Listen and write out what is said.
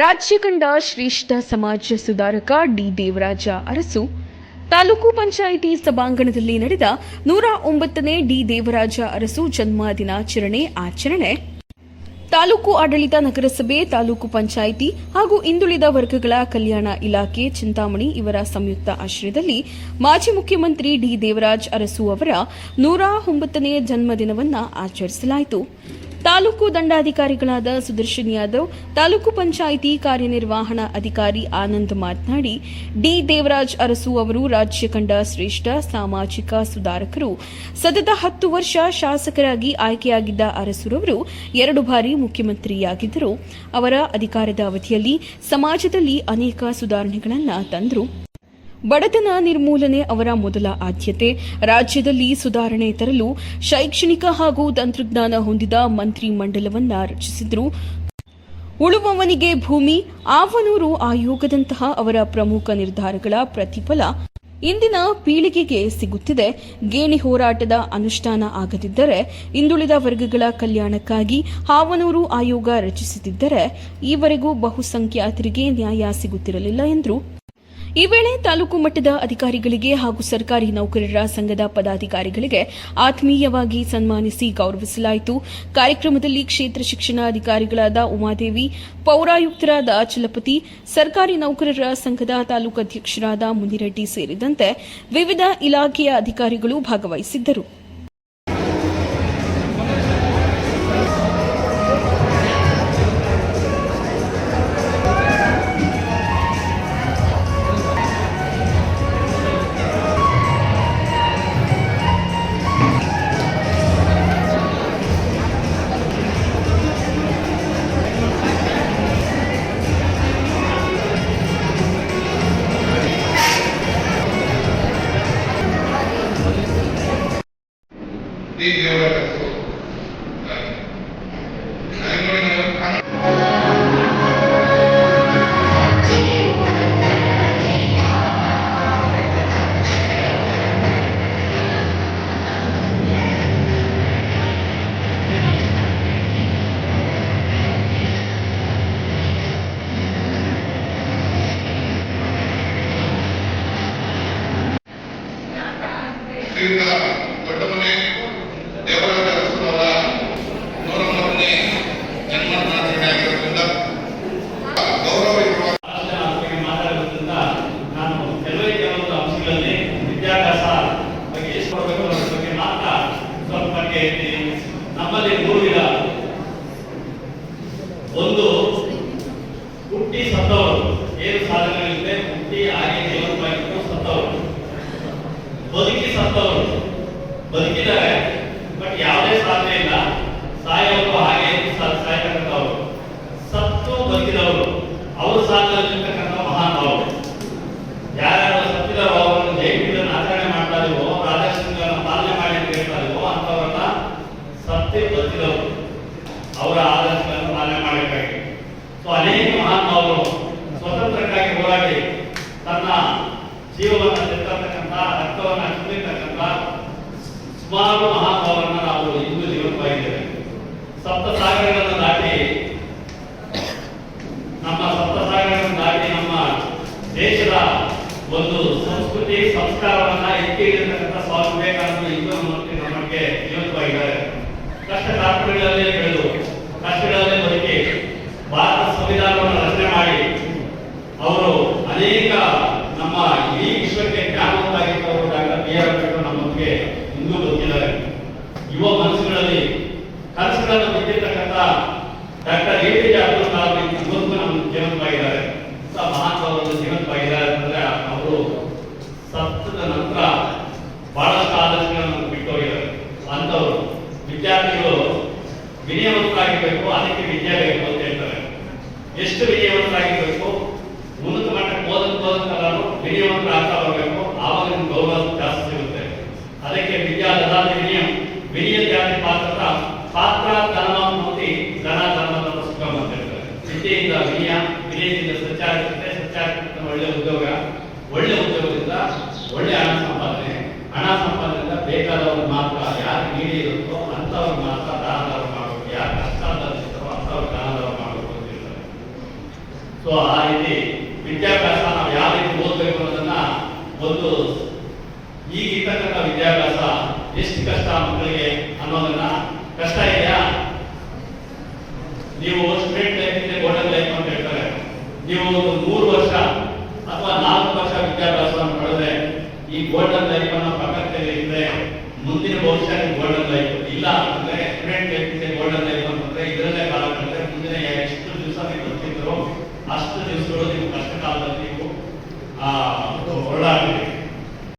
ರಾಜ್ಯ ಕಂಡ ಶ್ರೇಷ್ಠ ಸಮಾಜ ಸುಧಾರಕ ಡಿ ದೇವರಾಜ ಅರಸು. ತಾಲೂಕು ಪಂಚಾಯಿತಿ ಸಭಾಂಗಣದಲ್ಲಿ ನಡೆದ ನೂರ ಒಂಬತ್ತನೇ ಡಿ ದೇವರಾಜ ಅರಸು ಜನ್ಮ ದಿನಾಚರಣೆ ಆಚರಣೆ. ತಾಲೂಕು ಆಡಳಿತ ನಗರಸಭೆ, ತಾಲೂಕು ಪಂಚಾಯಿತಿ ಹಾಗೂ ಹಿಂದುಳಿದ ವರ್ಗಗಳ ಕಲ್ಯಾಣ ಇಲಾಖೆ ಚಿಂತಾಮಣಿ ಇವರ ಸಂಯುಕ್ತ ಆಶ್ರಯದಲ್ಲಿ ಮಾಜಿ ಮುಖ್ಯಮಂತ್ರಿ ಡಿ ದೇವರಾಜ್ ಅರಸು ಅವರ ನೂರ ಒಂಬತ್ತನೇ ಜನ್ಮದಿನವನ್ನು ಆಚರಿಸಲಾಯಿತು. ತಾಲೂಕು ದಂಡಾಧಿಕಾರಿಗಳಾದ ಸುದರ್ಶನ್ ಯಾದವ್, ತಾಲೂಕು ಪಂಚಾಯಿತಿ ಕಾರ್ಯನಿರ್ವಹಣಾ ಅಧಿಕಾರಿ ಆನಂದ್ ಮಾತನಾಡಿ, ಡಿ ದೇವರಾಜ್ ಅರಸು ಅವರು ರಾಜ್ಯ ಕಂಡ ಶ್ರೇಷ್ಠ ಸಾಮಾಜಿಕ ಸುಧಾರಕರು. ಸತತ ಹತ್ತು ವರ್ಷ ಶಾಸಕರಾಗಿ ಆಯ್ಕೆಯಾಗಿದ್ದ ಅರಸುರವರು ಎರಡು ಬಾರಿ ಮುಖ್ಯಮಂತ್ರಿಯಾಗಿದ್ದರು. ಅವರ ಅಧಿಕಾರದ ಅವಧಿಯಲ್ಲಿ ಸಮಾಜದಲ್ಲಿ ಅನೇಕ ಸುಧಾರಣೆಗಳನ್ನು ತಂದರು. ಬಡತನ ನಿರ್ಮೂಲನೆ ಅವರ ಮೊದಲ ಆದ್ಯತೆ. ರಾಜ್ಯದಲ್ಲಿ ಸುಧಾರಣೆ ತರಲು ಶೈಕ್ಷಣಿಕ ಹಾಗೂ ತಂತ್ರಜ್ಞಾನ ಹೊಂದಿದ ಮಂತ್ರಿ ಮಂಡಲವನ್ನ ರಚಿಸಿದ್ರು. ಉಳುವವನಿಗೆ ಭೂಮಿ, ಆವನೂರು ಆಯೋಗದಂತಹ ಅವರ ಪ್ರಮುಖ ನಿರ್ಧಾರಗಳ ಪ್ರತಿಫಲ ಇಂದಿನ ಪೀಳಿಗೆಗೆ ಸಿಗುತ್ತಿದೆ. ಗೇಣಿ ಹೋರಾಟದ ಅನುಷ್ಠಾನ ಆಗದಿದ್ದರೆ, ಹಿಂದುಳಿದ ವರ್ಗಗಳ ಕಲ್ಯಾಣಕ್ಕಾಗಿ ಹಾವನೂರು ಆಯೋಗ ರಚಿಸುತ್ತಿದ್ದರೆ ಈವರೆಗೂ ಬಹುಸಂಖ್ಯಾತರಿಗೆ ನ್ಯಾಯ ಸಿಗುತ್ತಿರಲಿಲ್ಲ ಎಂದರು. ಈ ವೇಳೆ ತಾಲೂಕು ಮಟ್ಟದ ಅಧಿಕಾರಿಗಳಿಗೆ ಹಾಗೂ ಸರ್ಕಾರಿ ನೌಕರರ ಸಂಘದ ಪದಾಧಿಕಾರಿಗಳಿಗೆ ಆತ್ಮೀಯವಾಗಿ ಸನ್ಮಾನಿಸಿ ಗೌರವಿಸಲಾಯಿತು. ಕಾರ್ಯಕ್ರಮದಲ್ಲಿ ಕ್ಷೇತ್ರ ಶಿಕ್ಷಣಾಧಿಕಾರಿಗಳಾದ ಉಮಾದೇವಿ, ಪೌರಾಯುಕ್ತರಾದ ಚಲಪತಿ, ಸರ್ಕಾರಿ ನೌಕರರ ಸಂಘದ ತಾಲೂಕು ಅಧ್ಯಕ್ಷರಾದ ಮುನಿರೆಡ್ಡಿ ಸೇರಿದಂತೆ ವಿವಿಧ ಇಲಾಖೆಯ ಅಧಿಕಾರಿಗಳು ಭಾಗವಹಿಸಿದ್ದರು. ಡಿ ಹುಟ್ಟಿ ಸತ್ತವರು ಏನು ಸಾಧನೆಗಳಿದೆ ಹುಟ್ಟಿ ಹಾಗೆ ಜೀವನವಾಗಿದ್ದು ಸತ್ತವರು ಬದುಕಿ ಸತ್ತವರು ಬದುಕಿದ್ದಾರೆ. ಬಟ್ ಯಾವುದೇ ಸಾಧನೆ ಇಲ್ಲ. ಸಾಯೋರು ಹಾಗೆ ಸಾಯ್ತಕ್ಕಂಥವ್ರು. ಸತ್ತು ಬದುಕಿದವರು ಅವರು ಸಾಧನೆಯಲ್ಲಿರ್ತಕ್ಕಂಥ ಮಹಾನುಭಾವರು ಯಾರ್ಯಾರು ಸತ್ತಿದಾರೋ ಅವರನ್ನು ಜಯಂತಿಯನ್ನು ಆಚರಣೆ ಮಾಡ್ತಾ ಇದೀವೋ ಅವ್ರ ಆದರ್ಶಗಳನ್ನು ಪಾಲನೆ ಮಾಡಿ ಅಂತ ಅಂಥವ್ರನ್ನ ಸತ್ತಿ ಬದುಕಿದವರು. ಅವರ ಆದರ್ಶಗಳನ್ನು ಪಾಲನೆ ಮಾಡಬೇಕಾಗಿ ಸೊ ಅನೇಕ ತನ್ನ ಜೀವವನ್ನು ತೆತ್ತಕ್ಕಂಥ ರಕ್ತವನ್ನು ಚಿಮ್ಮಿರ್ತಕ್ಕಂಥ ಸುಮಾರು ಮಹಾಭಾವರನ್ನ ನಾವು ಇಂದು ಜೀವಂತವಾಗಿದ್ದೇವೆ ಸಪ್ತ ಸಾಗರಗಳನ್ನು ದಾಟಿ ನಮ್ಮ ಸಪ್ತ ಸಾಗರಗಳನ್ನು ದಾಟಿ ನಮ್ಮ ದೇಶದ ಒಂದು ಸಂಸ್ಕೃತಿ, ಸಂಸ್ಕಾರವನ್ನ ಎತ್ತಿ ಹಿಡಿದಿರ್ತಕ್ಕಂಥ ಸ್ವಾಮಿ ವಿವೇಕಾನಂದ ಇಂದು ನಮ್ಮೊಟ್ಟಿಗೆ ನಮಗೆ ಜೀವಂತವಾಗಿದ್ದಾರೆ ಕಷ್ಟ ಕಾರ್ಪಣ್ಯಗಳಲ್ಲೇ ಬೆಳೆದು ಕಷ್ಟಗಳಲ್ಲೇ ಬದುಕಿ ಭಾರತ ಸಂವಿಧಾನವನ್ನು ರಚನೆ ಮಾಡಿ ಅವರು ಅನೇಕ ನಮ್ಮ ಇಡೀ ವಿಶ್ವಕ್ಕೆ ಜ್ಞಾನವಂತಾಗಿದ್ದವರು ಡಾಕ್ಟರ್ ಅಂಬೇಡ್ಕರ್ ನಮ್ಮೊಂದಿಗೆ ಇಂದು ಬದುಕಿದ್ದಾರೆ ಯುವ ಮನಸ್ಸುಗಳಲ್ಲಿ ಕನಸುಗಳನ್ನು ಬಿಟ್ಟಿರ್ತಕ್ಕಂಥ doctor A P J Abdul Kalam ಇವತ್ತು ನಮ್ಮ ಜೀವಂತವಾಗಿದ್ದಾರೆ. ಮಹಾತ್ಮವರು ಜೀವಂತವಾಗಿದ್ದಾರೆ ಅಂತಂದ್ರೆ ಅವರು ಸತ್ತದ ನಂತರ ಬಹಳಷ್ಟು ಆಲೋಚನೆಗಳನ್ನು ಬಿಟ್ಟು ಹೋಗಿದ್ದಾರೆ ಅಂಥವ್ರು. ವಿದ್ಯಾರ್ಥಿಗಳು ವಿನಯವಂತರಾಗಿರ್ಬೇಕು, ಅದಕ್ಕೆ ವಿದ್ಯೆ ಬೇಕು ಅಂತ ಹೇಳ್ತಾರೆ. ಎಷ್ಟು ವಿನಯವಂತರಾಗಿರ್ಬೇಕು ಪಾತ್ರ, ಧರ್ಮ ಮುಕ್ತಿ ಧನ, ಧರ್ಮದ ಸುಖ ಮಾಡ್ತಿರ್ತಾರೆ. ವಿದ್ಯೆಯಿಂದ ವಿನಯ ವಿನಯದಿಂದ ಸಂಚಾರ ಇರ್ತದೆ ಒಳ್ಳೆ ಉದ್ಯೋಗ. ಒಳ್ಳೆ ಉದ್ಯೋಗದಿಂದ ಒಳ್ಳೆ ಹಣ ಸಂಪಾದನೆ. ಹಣ ಸಂಪಾದನೆಯಿಂದ ಬೇಕಾದವರು ಮಾತ್ರ ಯಾರು ನೀಡಿ ಇರುತ್ತೋ ಅಂತವ್ರು ಮಾತ್ರ ದಾನದವರು ಮಾಡಬೇಕು. ಯಾರು ಕಷ್ಟ ಅಂಥವ್ರು ಅಂತವ್ರು ಮಾಡಬೇಕು ಅಂತ ಸೊ ಆ ರೀತಿ ವಿದ್ಯಾಭ್ಯಾಸ ನಾವು ಯಾವ ರೀತಿ ಓದಬೇಕು ಅನ್ನೋದನ್ನ ಒಂದು ಈಗ ವಿದ್ಯಾಭ್ಯಾಸ ಎಷ್ಟು ಕಷ್ಟ ಮಕ್ಕಳಿಗೆ ಅನ್ನೋದನ್ನ ಕಷ್ಟ ಇದೆಯಾ? ನೀವು ಸ್ಟ್ರೀಟ್ ಲೈಫ್ ಇದೆ ಗೋಲ್ಡನ್ ಲೈಫ್ ಅಂತ ಹೇಳ್ತಾರೆ. ನೀವು